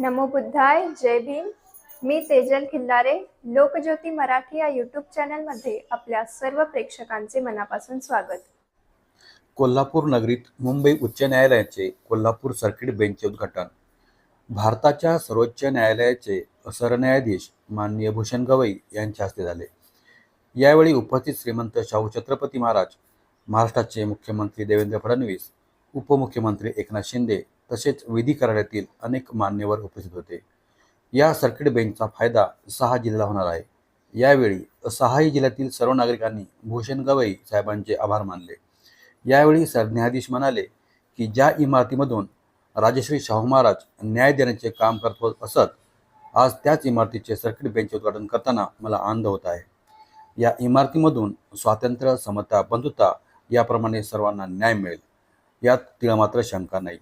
नमो बुद्धाय जय भीम. मी तेजल खिल्लारे लोकज्योती मराठी या यूट्यूब चॅनलमध्ये आपल्या सर्व प्रेक्षकांचे मनापासून स्वागत. कोल्हापूर नगरीत मुंबई उच्च न्यायालयाचे कोल्हापूर सर्किट बेंचचे उद्घाटन. भारताच्या सर्वोच्च न्यायालयाचे सरन्यायाधीश माननीय भूषण गवई यांच्या हस्ते झाले. यावेळी उपस्थित श्रीमंत शाहू छत्रपती महाराज महाराष्ट्राचे मुख्यमंत्री देवेंद्र फडणवीस उपमुख्यमंत्री एकनाथ शिंदे तसेच विधी कार्यालयातील अनेक मान्यवर उपस्थित होते. या सर्किट बेंचचा फायदा सहा जिल्ह्याला होणार आहे. यावेळी सहाही जिल्ह्यातील सर्व नागरिकांनी भूषण गवई साहेबांचे आभार मानले. यावेळी सरन्यायाधीश म्हणाले की ज्या इमारतीमधून राजश्री शाहू महाराज न्याय देण्याचे काम करत असत आज त्याच इमारतीचे सर्किट बेंचचे उद्घाटन करताना मला आनंद होत आहे. या इमारतीमधून स्वातंत्र्य समता बंधुता याप्रमाणे सर्वांना न्याय मिळेल. यात तिळमात्र शंका नाही.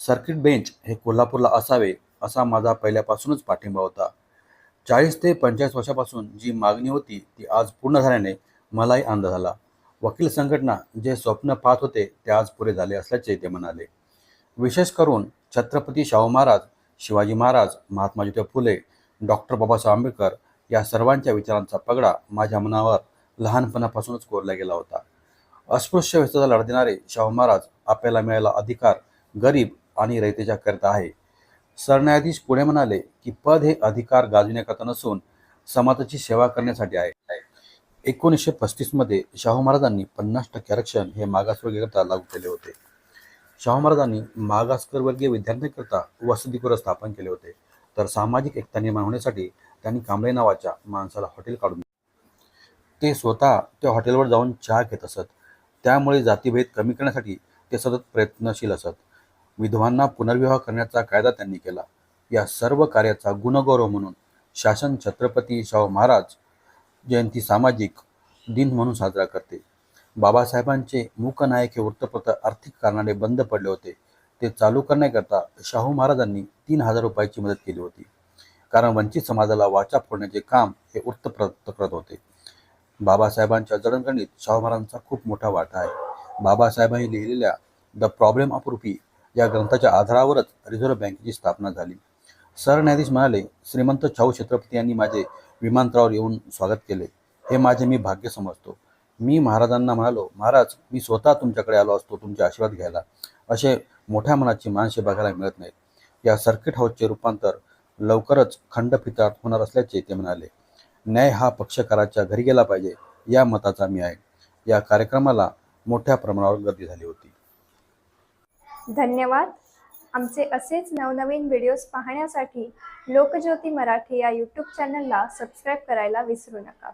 सर्किट बेंच हे कोल्हापूरला असावे असा माझा पहिल्यापासूनच पाठिंबा होता. चाळीस ते पंचेचाळीस वर्षापासून जी मागणी होती ती आज पूर्ण झाल्याने मलाही आनंद झाला. वकील संघटना जे स्वप्न पाहत होते ते आज पुरे झाले असल्याचे ते म्हणाले. विशेष करून छत्रपती शाहू महाराज शिवाजी महाराज महात्मा ज्योतिबा फुले डॉक्टर बाबासाहेब आंबेडकर या सर्वांच्या विचारांचा पगडा माझ्या मनावर लहानपणापासूनच कोरला गेला होता. अस्पृश्य व्यवस्थेचा लढा देणारे शाहू महाराज आपल्याला मिळायला अधिकार गरीब आणि रयतेच्या करता आहे. सरन्यायाधीश पुढे म्हणाले की पद हे अधिकार गाजविण्याकरता नसून समाजाची सेवा करण्यासाठी आहे. एकोणीसशे पस्तीसमध्ये शाहू महाराजांनी पन्नास टक्के आरक्षण हे मागासवर्गीयकरता लागू केले होते. शाहू महाराजांनी मागासवर्गीय विद्यार्थ्यांकरता वसतिगृह स्थापन केले होते. तर सामाजिक एकता निर्माण होण्यासाठी त्यांनी कांबळे नावाच्या माणसाला हॉटेल काढून दिले. ते स्वतः त्या हॉटेलवर जाऊन चहा घेत असत. त्यामुळे जातीभेद कमी करण्यासाठी ते सतत प्रयत्नशील असत. विधवांना पुनर्विवाह करण्याचा कायदा त्यांनी केला. या सर्व कार्याचा गुणगौरव म्हणून शासन छत्रपती शाहू महाराज जयंती सामाजिक दिन म्हणून साजरा करते. बाबासाहेबांचे मूकनायक हे वृत्तपत्र आर्थिक कारणाने बंद पडले होते. ते चालू करण्याकरता शाहू महाराजांनी तीन हजार रुपयाची मदत केली होती. कारण वंचित समाजाला वाचा फोडण्याचे काम हे वृत्तपत्र करत होते. बाबासाहेबांच्या जडणघडणीत शाहू महाराजांचा खूप मोठा वाटा आहे. बाबासाहेबांनी लिहिलेल्या द प्रॉब्लेम ऑफ रुपी या ग्रंथाच्या आधारावरच रिझर्व्ह बँकेची स्थापना झाली. सरन्यायाधीश म्हणाले श्रीमंत शाहू छत्रपती यांनी माझे विमानतळावर येऊन स्वागत केले. हे माझे मी भाग्य समजतो. मी महाराजांना म्हणालो महाराज मी स्वतः तुमच्याकडे आलो असतो तुमचे आशीर्वाद घ्यायला. असे मोठ्या मनाची माणसे बघायला मिळत नाहीत. या सर्किट हाऊसचे रूपांतर लवकरच खंडपीठात होणार असल्याचे ते म्हणाले. न्याय हा पक्षकाराच्या घरी गेला पाहिजे या मताचा मी आहे. या कार्यक्रमाला मोठ्या प्रमाणावर गर्दी झाली होती. धन्यवाद. आमचे असेच नवनवीन व्हिडिओज पाहण्यासाठी लोकज्योती मराठी या यूट्यूब चॅनलला सबस्क्राईब करायला विसरू नका.